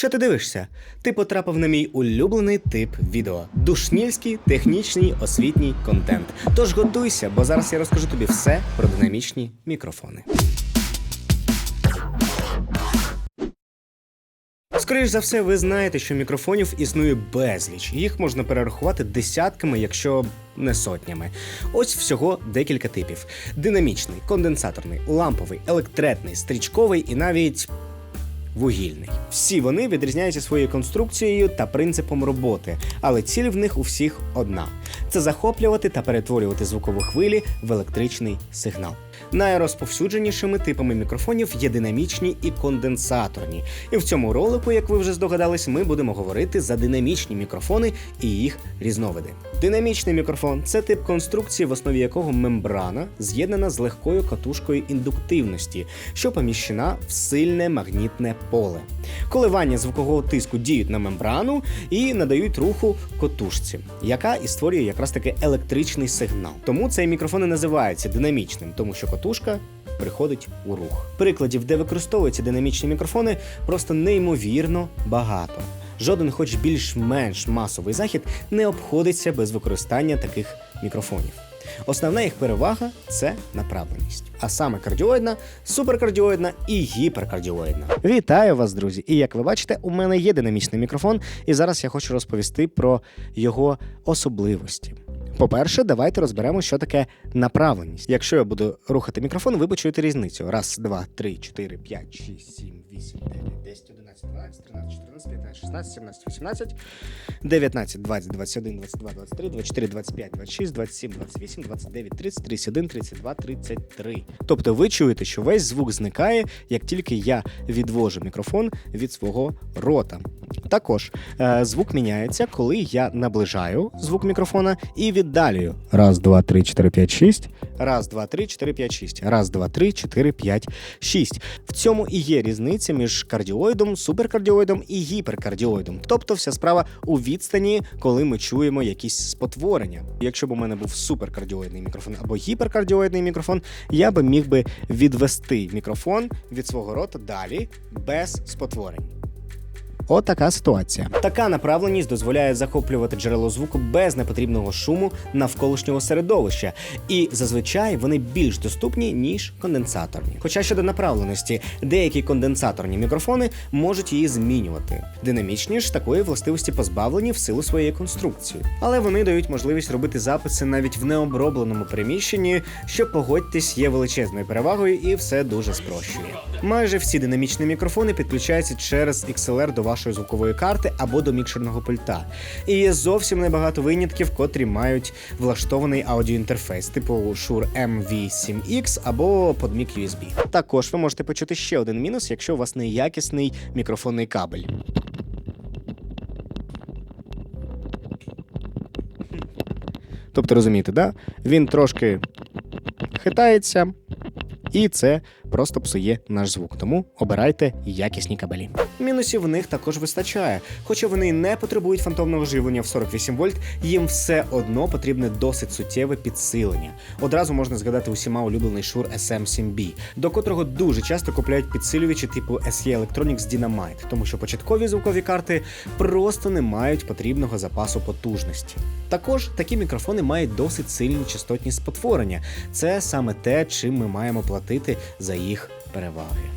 Що ти дивишся? Ти потрапив на мій улюблений тип відео: душнільський, технічний, освітній контент. Тож готуйся, бо зараз я розкажу тобі все про динамічні мікрофони. Скоріш за все, ви знаєте, що мікрофонів існує безліч. Їх можна перерахувати десятками, якщо не сотнями. Ось всього декілька типів: динамічний, конденсаторний, ламповий, електретний, стрічковий і навіть. Вугільний. Всі вони відрізняються своєю конструкцією та принципом роботи, але ціль в них у всіх одна: це захоплювати та перетворювати звукові хвилі в електричний сигнал. Найрозповсюдженішими типами мікрофонів є динамічні і конденсаторні. І в цьому ролику, як ви вже здогадались, ми будемо говорити за динамічні мікрофони і їх різновиди. Динамічний мікрофон це тип конструкції, в основі якого мембрана з'єднана з легкою катушкою індуктивності, що поміщена в сильне магнітне поле. Коливання звукового тиску діють на мембрану і надають руху котушці, яка і створює якраз таки електричний сигнал. Тому цей мікрофон і називається динамічним, тому що котушка приходить у рух. Прикладів, де використовуються динамічні мікрофони, просто неймовірно багато. Жоден, хоч більш-менш масовий захід, не обходиться без використання таких мікрофонів. Основна їх перевага це направленість, а саме кардіоїдна, суперкардіоїдна і гіперкардіоїдна. Вітаю вас, друзі! І як ви бачите, у мене є динамічний мікрофон, і зараз я хочу розповісти про його особливості. По-перше, давайте розберемо, що таке направленість. Якщо я буду рухати мікрофон, ви почуєте різницю. Раз, два, три, чотири, п'ять, шість, сім, вісім, дев'ять, десять, одинадцять, дванадцять, тринадцять, чотирнадцять, п'ятнадцять, шістнадцять, сімнадцять, вісімнадцять, дев'ятнадцять, двадцять, двадцять один, двадцять два, двадцять три, двадцять чотири, двадцять п'ять, двадцять шість, двадцять сім, двадцять вісім, двадцять дев'ять, тридцять, тридцять один, тридцять два, тридцять три. Тобто ви чуєте, що весь звук зникає, як тільки я відвожу мікрофон від свого рота. Також е, звук міняється, коли я наближаю звук мікрофона і віддалюю. Раз, два, три, чотири, п'ять, шість. Раз, два, три, чотири, п'ять, шість. Раз, два, три, чотири, п'ять, шість. В цьому і є різниця між кардіоїдом, суперкардіоїдом і гіперкардіоїдом. Тобто вся справа у відстані, коли ми чуємо якісь спотворення. Якщо б у мене був суперкардіоїдний мікрофон або гіперкардіоїдний мікрофон, я би міг би відвести мікрофон від свого рота далі без спотворень. От така ситуація. Така направленість дозволяє захоплювати джерело звуку без непотрібного шуму навколишнього середовища, і зазвичай вони більш доступні ніж конденсаторні. Хоча щодо направленості, деякі конденсаторні мікрофони можуть її змінювати. Динамічні ж такої властивості позбавлені в силу своєї конструкції, але вони дають можливість робити записи навіть в необробленому приміщенні, що погодьтесь є величезною перевагою, і все дуже спрощує. Майже всі динамічні мікрофони підключаються через XLR до вашої звукової карти або до мікшерного пульта. І є зовсім небагато винятків, котрі мають влаштований аудіоінтерфейс, типу Shure MV7X або PodMic USB. Також ви можете почути ще один мінус, якщо у вас неякісний мікрофонний кабель. Тобто розумієте, да? він трошки хитається, і це просто псує наш звук. Тому обирайте якісні кабелі. Мінусів в них також вистачає. Хоча вони не потребують фантомного живлення в 48 вольт, їм все одно потрібне досить суттєве підсилення. Одразу можна згадати усіма улюблений Shure SM7B, до котрого дуже часто купляють підсилювачі типу SE Electronics Dynamite, тому що початкові звукові карти просто не мають потрібного запасу потужності. Також такі мікрофони мають досить сильні частотні спотворення. Це саме те, чим ми маємо платити за їх переваги.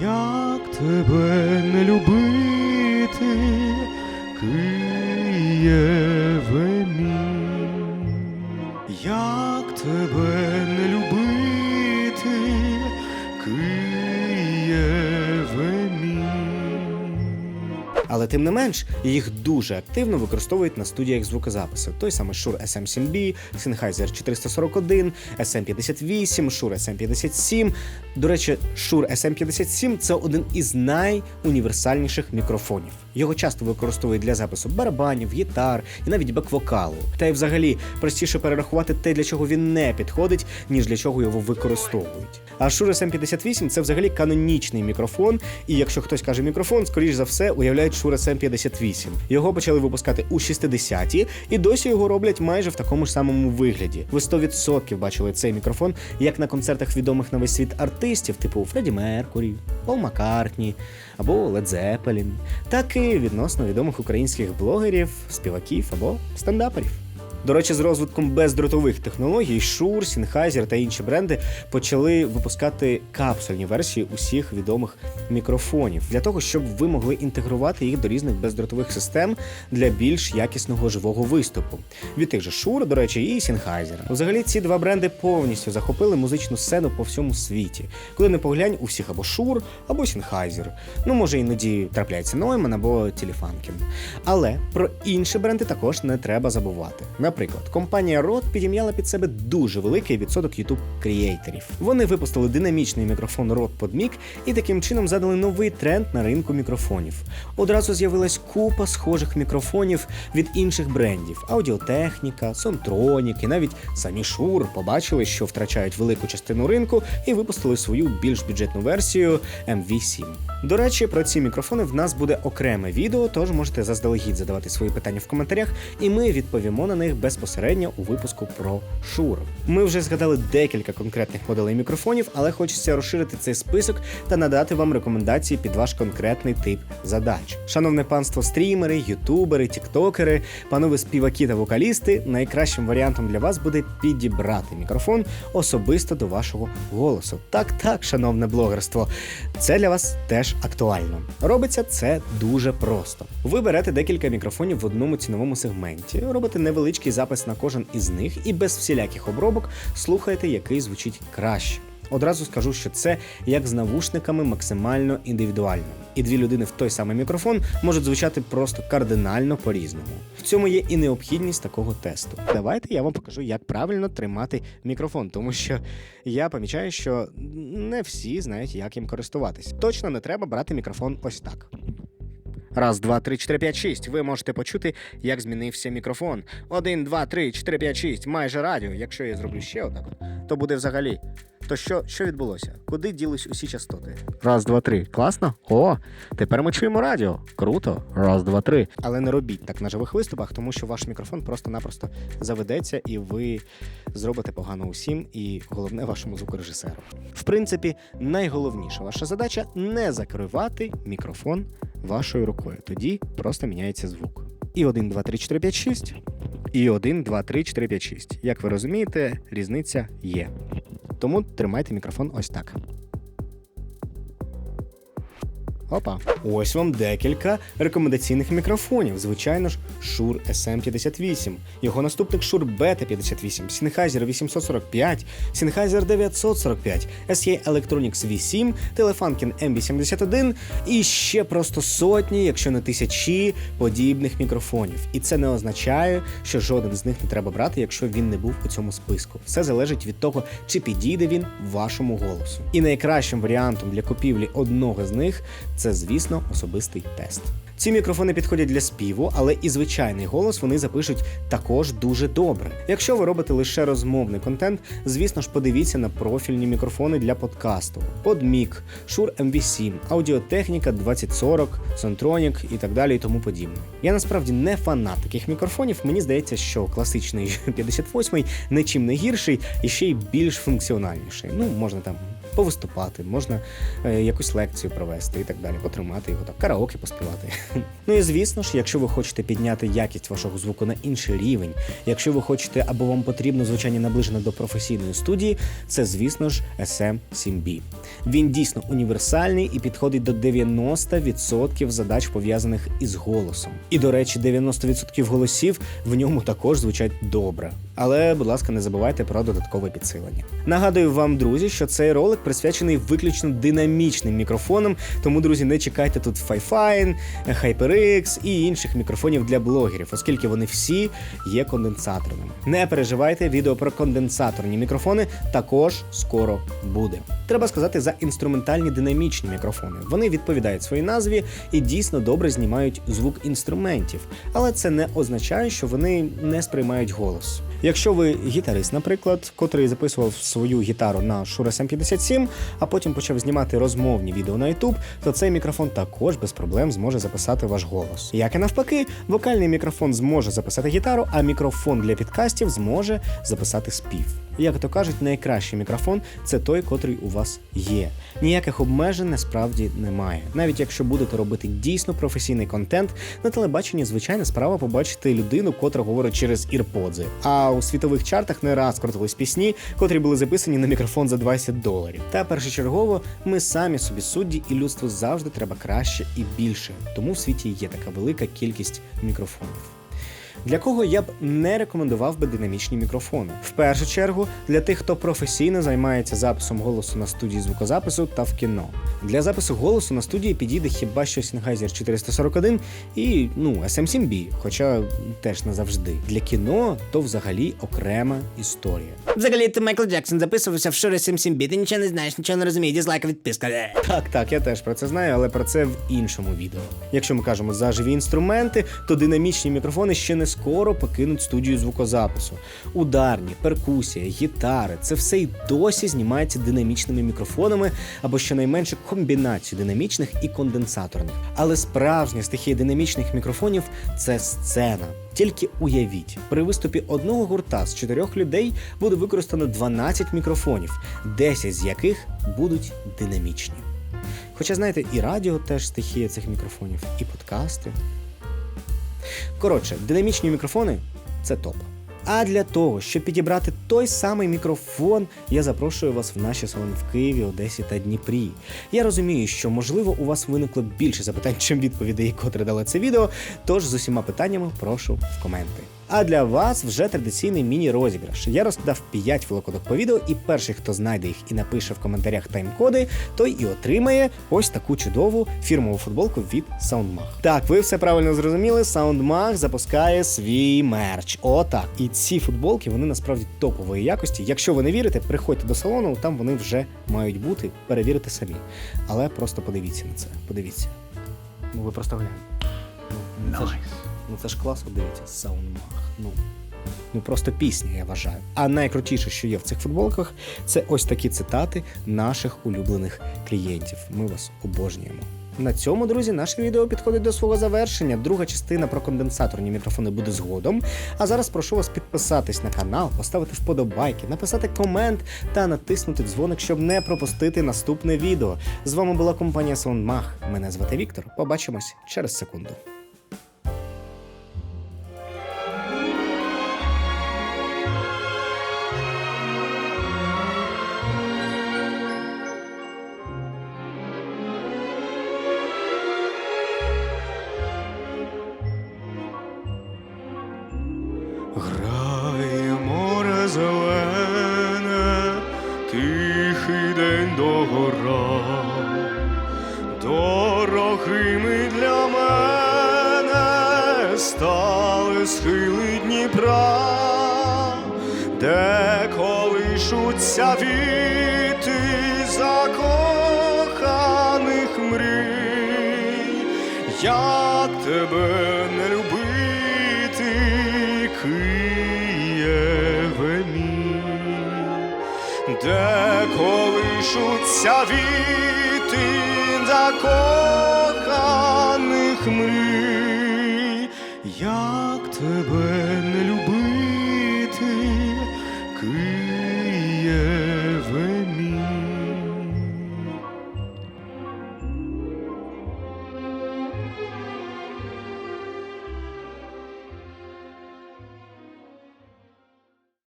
Як тебе не любити, Києве мій? Як тебе Але тим не менш, їх дуже активно використовують на студіях звукозапису. Той самий Shure SM7B, Sennheiser 441, SM58, Shure SM57. До речі, Shure SM57 це один із найуніверсальніших мікрофонів. Його часто використовують для запису барабанів, гітар і навіть бек-вокалу. Та й взагалі простіше перерахувати те, для чого він не підходить, ніж для чого його використовують. А Shure SM58 це взагалі канонічний мікрофон, і якщо хтось каже мікрофон, скоріш за все уявляють Shure SM58. Його почали випускати у 60-ті, і досі його роблять майже в такому ж самому вигляді. Ви 100% бачили цей мікрофон як на концертах відомих на весь світ артистів, типу Фредді Меркурі, Пол Маккартні або Led Zeppelin, так і відносно відомих українських блогерів, співаків або стендаперів. До речі, з розвитком бездротових технологій Shure, Sennheiser та інші бренди почали випускати капсульні версії усіх відомих мікрофонів для того, щоб ви могли інтегрувати їх до різних бездротових систем для більш якісного живого виступу. Від тих же Shure, до речі, і Sennheiser. Взагалі, ці два бренди повністю захопили музичну сцену по всьому світі. Куди не поглянь, у всіх або Shure, або Sennheiser. Ну, може, іноді трапляється Neumann або Telefunken. Але про інші бренди також не треба забувати. Наприклад, компанія Rode підім'яла під себе дуже великий відсоток youtube креаторів. Вони випустили динамічний мікрофон Rode PodMic і таким чином задали новий тренд на ринку мікрофонів. Одразу з'явилась купа схожих мікрофонів від інших брендів: Аудіотехніка, Sontronic і навіть самі Shure побачили, що втрачають велику частину ринку, і випустили свою більш бюджетну версію MV7. До речі, про ці мікрофони в нас буде окреме відео, тож можете заздалегідь задавати свої питання в коментарях, і ми відповімо на них безпосередньо у випуску про Shure. Ми вже згадали декілька конкретних моделей мікрофонів, але хочеться розширити цей список та надати вам рекомендації під ваш конкретний тип задач. Шановне панство, стрімери, ютубери, тіктокери, панове співаки та вокалісти, найкращим варіантом для вас буде підібрати мікрофон особисто до вашого голосу. Так, так, шановне блогерство, це для вас теж актуально. Робиться це дуже просто. Ви берете декілька мікрофонів в одному ціновому сегменті, робите невеличкий запис на кожен із них і без всіляких обробок слухаєте, який звучить краще. Одразу скажу, що це як з навушниками максимально індивідуально, і дві людини в той самий мікрофон можуть звучати просто кардинально по-різному. В цьому є і необхідність такого тесту. Давайте я вам покажу, як правильно тримати мікрофон, тому що я помічаю, що не всі знають, як їм користуватись. Точно не треба брати мікрофон ось так. Раз, два, три, чотири, п'ять, шість. Ви можете почути, як змінився мікрофон. Один, два, три, чотири, п'ять, шість. Майже радіо. Якщо я зроблю ще отак, то буде взагалі. То що, що відбулося? Куди ділись усі частоти? Раз, два, три. Класно? О, тепер ми чуємо радіо. Круто. Раз, два, три. Але не робіть так на живих виступах, тому що ваш мікрофон просто-напросто заведеться, і ви зробите погано усім, і головне вашому звукорежисеру. В принципі, найголовніша ваша задача не закривати мікрофон вашою рукою. Тоді просто міняється звук. І 1, 2, 3, 4, 5, 6. І 1, 2, 3, 4, 5, 6. Як ви розумієте, різниця є. Тому тримайте мікрофон ось так. Опа. Ось вам декілька рекомендаційних мікрофонів. Звичайно ж, Shure SM58, його наступник Shure Beta58, Sennheiser 845, Sennheiser 945, SE Electronics V7, Telefunken MB71 і ще просто сотні, якщо не тисячі подібних мікрофонів. І це не означає, що жоден з них не треба брати, якщо він не був у цьому списку. Все залежить від того, чи підійде він вашому голосу. І найкращим варіантом для купівлі одного з них це, звісно, особистий тест. Ці мікрофони підходять для співу, але і звичайний голос вони запишуть також дуже добре. Якщо ви робите лише розмовний контент, звісно ж, подивіться на профільні мікрофони для подкасту: PodMic, Shure MV7, Аудіотехніка 2040, Sontronic і так далі, і тому подібне. Я насправді не фанат таких мікрофонів. Мені здається, що класичний 58 нічим не гірший і ще й більш функціональніший. Ну, можна там повиступати, можна е, якусь лекцію провести і так далі, потримати його так, караоке поспівати. ну і звісно ж, якщо ви хочете підняти якість вашого звуку на інший рівень, якщо ви хочете або вам потрібно звучання наближене до професійної студії, це звісно ж SM7B. Він дійсно універсальний і підходить до 90% задач пов'язаних із голосом. І до речі, 90% голосів в ньому також звучать добре. Але, будь ласка, не забувайте про додаткове підсилення. Нагадую вам, друзі, що цей ролик присвячений виключно динамічним мікрофонам, тому, друзі, не чекайте тут Fi-Fine, HyperX і інших мікрофонів для блогерів, оскільки вони всі є конденсаторними. Не переживайте, відео про конденсаторні мікрофони також скоро буде. Треба сказати за інструментальні динамічні мікрофони. Вони відповідають своїй назві і дійсно добре знімають звук інструментів, але це не означає, що вони не сприймають голос. Якщо ви гітарист, наприклад, котрий записував свою гітару на Shure SM57, а потім почав знімати розмовні відео на YouTube, то цей мікрофон також без проблем зможе записати ваш голос. Як і навпаки, вокальний мікрофон зможе записати гітару, а мікрофон для підкастів зможе записати спів. Як то кажуть, найкращий мікрофон це той, котрий у вас є. Ніяких обмежень насправді немає. Навіть якщо будете робити дійсно професійний контент, на телебаченні звичайна справа побачити людину, котра говорить через ірподзи. А у світових чартах не раз крутились пісні, котрі були записані на мікрофон за 20 доларів. Та першочергово ми самі собі судді, і людству завжди треба краще і більше. Тому в світі є така велика кількість мікрофонів. Для кого я б не рекомендував би динамічні мікрофони? В першу чергу для тих, хто професійно займається записом голосу на студії звукозапису та в кіно. Для запису голосу на студії підійде хіба що Sennheiser 441 і ну SM7B, хоча теж не завжди. Для кіно то взагалі окрема історія. Взагалі ти Майкл Джексон записувався в Шури 77 ти нічого не знаєш, нічого не розумієш, дізлайка відписка. Так, так, я теж про це знаю, але про це в іншому відео. Якщо ми кажемо за живі інструменти, то динамічні мікрофони ще не скоро покинуть студію звукозапису. Ударні, перкусія, гітари це все й досі знімається динамічними мікрофонами або щонайменше комбінацію динамічних і конденсаторних. Але справжня стихія динамічних мікрофонів це сцена. Тільки уявіть, при виступі одного гурта з чотирьох людей буде використано 12 мікрофонів, 10 з яких будуть динамічні. Хоча, знаєте, і радіо теж стихія цих мікрофонів, і подкасти. Коротше, динамічні мікрофони це топ. А для того, щоб підібрати той самий мікрофон, я запрошую вас в наші салони в Києві, Одесі та Дніпрі. Я розумію, що можливо у вас виникло більше запитань, чим відповідей, котре дали це відео. Тож з усіма питаннями прошу в коменти. А для вас вже традиційний міні-розіграш. Я розкидав 5 великодок по відео, і перший, хто знайде їх і напише в коментарях тайм-коди, той і отримає ось таку чудову фірмову футболку від SoundMag. Так, ви все правильно зрозуміли. SoundMag запускає свій мерч. Отак. І ці футболки вони насправді топової якості. Якщо ви не вірите, приходьте до салону, там вони вже мають бути. Перевірите самі. Але просто подивіться на це. Подивіться. Ну ви просто гляньте. Ну, ж, ну це ж класно, дивіться, саундмаг. Ну, ну просто пісня, я вважаю. А найкрутіше, що є в цих футболках, це ось такі цитати наших улюблених клієнтів. Ми вас обожнюємо. На цьому, друзі, наше відео підходить до свого завершення. Друга частина про конденсаторні мікрофони буде згодом. А зараз прошу вас підписатись на канал, поставити вподобайки, написати комент та натиснути дзвоник, щоб не пропустити наступне відео. З вами була компанія SoundMag. Мене звати Віктор. Побачимось через секунду. Дорогими для мене стали схили Дніпра, де колишуться віти закоханих мрій, як тебе не любити, Києве мій, де колишуться віти закоханих мрій, як тебе не любити.